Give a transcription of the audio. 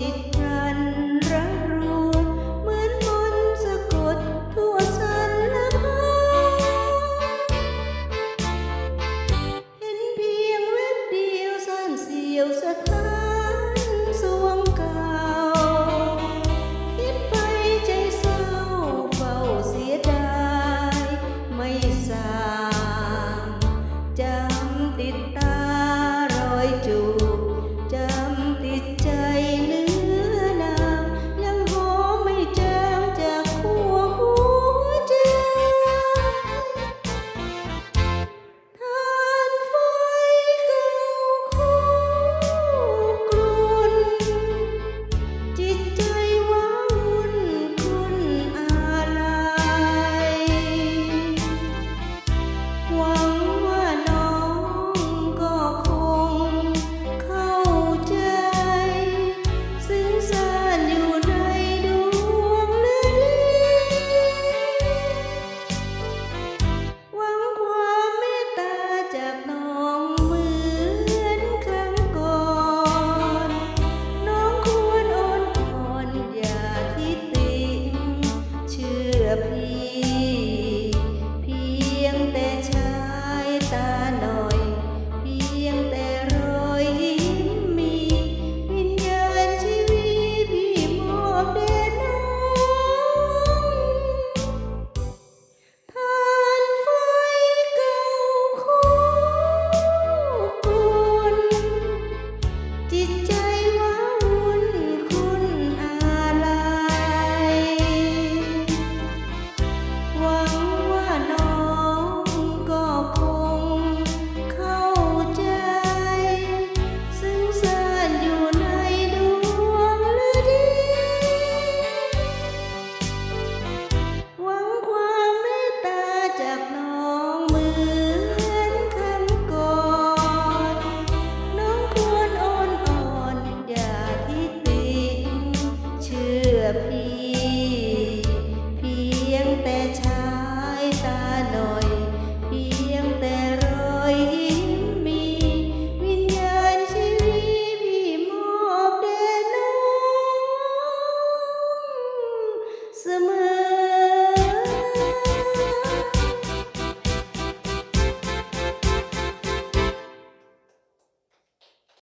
จิตฉันรัรู้ เหมือนมนต์สะกดทั่วสันละพาเห็นเพียงแวบเดียวสั้นเสียวสะท้าน semua.